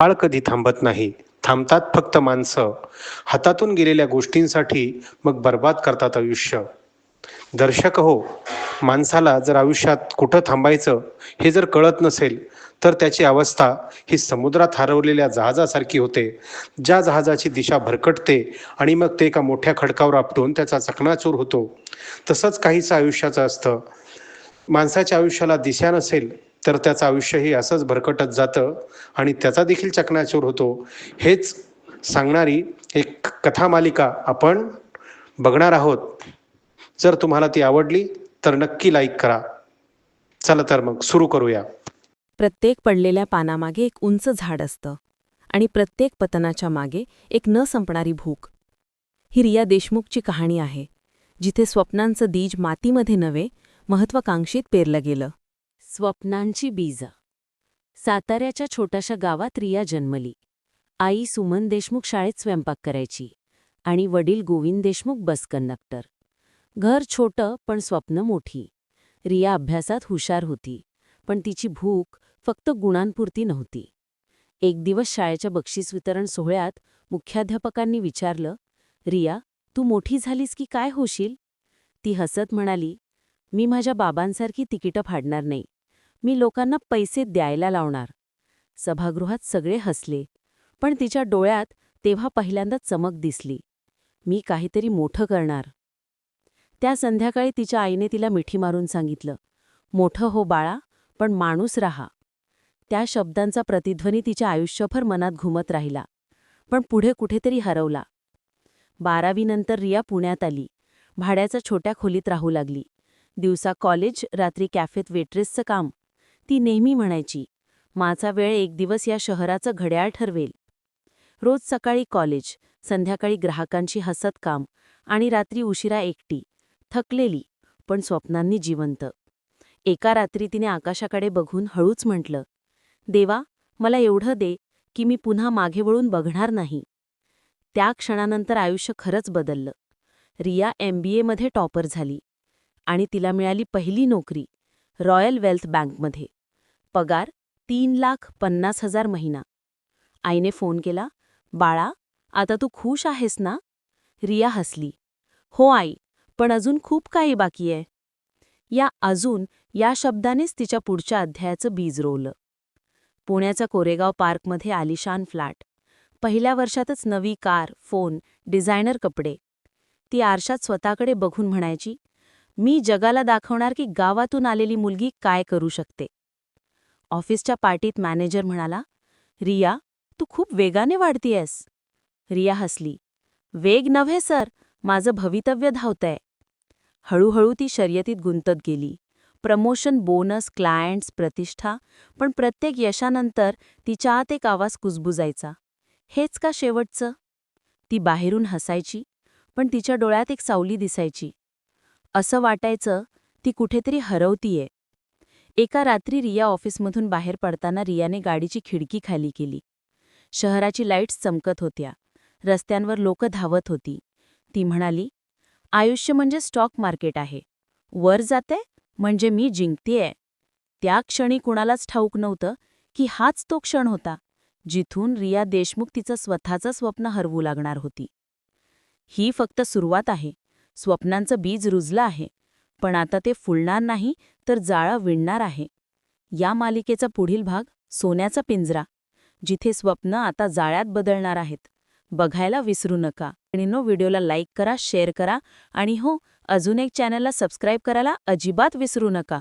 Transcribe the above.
काळ कधी थांबत नाही. थांबतात फक्त माणसं. हातातून गेलेल्या गोष्टींसाठी मग बर्बाद करतात आयुष्य. दर्शक हो माणसाला जर आयुष्यात कुठं थांबायचं हे जर कळत नसेल तर त्याची अवस्था ही समुद्रात हरवलेल्या जहाजासारखी होते. ज्या जहाजाची दिशा भरकटते आणि मग ते एका मोठ्या खडकावर आपटून त्याचा चकणाचूर होतो. तसंच काहीचं आयुष्याचं असतं. माणसाच्या आयुष्याला दिशा नसेल तर त्याचं आयुष्यही असंच भरकटत जातं आणि त्याचा देखील चकनाचूर होतो. हेच सांगणारी एक कथा मालिका आपण बघणार आहोत. जर तुम्हाला ती आवडली तर नक्की लाईक करा. चला तर मग सुरू करूया. प्रत्येक पडलेल्या पानामागे एक उंच झाड असतं आणि प्रत्येक पतनाच्या मागे एक न संपणारी भूक. ही रिया देशमुखची कहाणी आहे जिथे स्वप्नांचं बीज मातीमध्ये नव्हे महत्वाकांक्षीत पेरलं गेलं. स्वप्नांची बीज. साताऱ्याच्या छोट्याशा गावात रिया जन्मली. आई सुमन देशमुख शाळेत स्वयंपाक करायची आणि वडील गोविंद देशमुख बस कंडक्टर. घर छोटं पण स्वप्न मोठी. रिया अभ्यासात हुशार होती पण तिची भूक फक्त गुणांपुरती नव्हती. एक दिवस शाळेच्या बक्षीस वितरण सोहळ्यात मुख्याध्यापकांनी विचारलं रिया तू मोठी झालीस की काय होशील? ती हसत म्हणाली मी माझ्या बाबांसारखी तिकीटं फाडणार नाही. मी लोकांना पैसे द्यायला लावणार. सभागृहात सगळे हसले पण तिच्या डोळ्यात तेव्हा पहिल्यांदा चमक दिसली. मी काहीतरी मोठं करणार. त्या संध्याकाळी तिच्या आईने तिला मिठी मारून सांगितलं मोठं हो बाळा पण माणूस राहा. त्या शब्दांचा प्रतिध्वनी तिच्या आयुष्यभर मनात घुमत राहिला पण पुढे कुठेतरी हरवला. बारावीनंतर रिया पुण्यात आली. भाड्याच्या छोट्या खोलीत राहू लागली. दिवसा कॉलेज रात्री कॅफेत वेट्रेसचं काम ती नेहमी म्हणायची माझा वेळ एक दिवस या शहराचं घड्याळ ठरवेल. रोज सकाळी कॉलेज संध्याकाळी ग्राहकांशी हसत काम आणि रात्री उशिरा एकटी थकलेली पण स्वप्नांनी जिवंत. एका रात्री तिने आकाशाकडे बघून हळूच म्हटलं देवा मला एवढं दे की मी पुन्हा मागे वळून बघणार नाही. त्या क्षणानंतर आयुष्य खरंच बदललं. रिया एमबीएमध्ये टॉपर झाली आणि तिला मिळाली पहिली नोकरी रॉयल वेल्थ बँकमध्ये. पगार तीन लाख पन्नास हजार महिना. आईने फोन केला बाळा आता तू खुश आहेस ना? रिया हसली. हो आई पण अजून खूप काही बाकी आहे. या अजून या शब्दानेच तिच्या पुढच्या अध्यायाचं बीज रोवलं. पुण्याचा कोरेगाव पार्कमध्ये आलिशान फ्लॅट. पहिल्या वर्षातच नवी कार फोन डिझायनर कपडे. ती आरशात स्वतःकडे बघून म्हणायची मी जगाला दाखवणार की गावातून आलेली मुलगी काय करू शकते? ऑफिसच्या पार्टीत मॅनेजर म्हणाला रिया तू खूप वेगाने वाढतीयस. रिया हसली. वेग नव्हे सर. माझं भवितव्य धावतंय. हळूहळू ती शर्यतीत गुंतत गेली. प्रमोशन बोनस क्लायंट्स प्रतिष्ठा पण प्रत्येक यशानंतर तिच्या आत एक आवाज कुजबुजायचा. हेच का शेवटचं? ती बाहेरून हसायची पण तिच्या डोळ्यात एक सावली दिसायची. असं वाटायचं ती कुठेतरी हरवतीये. एका रात्री रिया ऑफिसमधून बाहेर पडताना रियाने गाडीची खिडकी खाली केली. शहराची लाईट्स चमकत होत्या. रस्त्यांवर लोक धावत होती. ती म्हणाली आयुष्य म्हणजे स्टॉक मार्केट आहे. वर जाते म्हणजे मी जिंकतेय. त्या क्षणी कुणालाच ठाऊक नव्हतं की हाच तो क्षण होता जिथून रिया देशमुख तिचं स्वतःचं स्वप्न हरवू लागणार होती. ही फक्त सुरुवात आहे. स्वप्नांचं बीज रुजलं आहे. पण आता ते फुलणार नाही तर जाळं विणणार आहे. या मालिकेचा पुढील भाग सोन्याचा पिंजरा जिथे स्वप्न आता जाळ्यात बदलणार आहेत. बघायला विसरू नका. आणि नो व्हिडिओला लाईक करा शेअर करा आणि हो अजून एक चॅनलला सबस्क्राईब करायला अजिबात विसरू नका.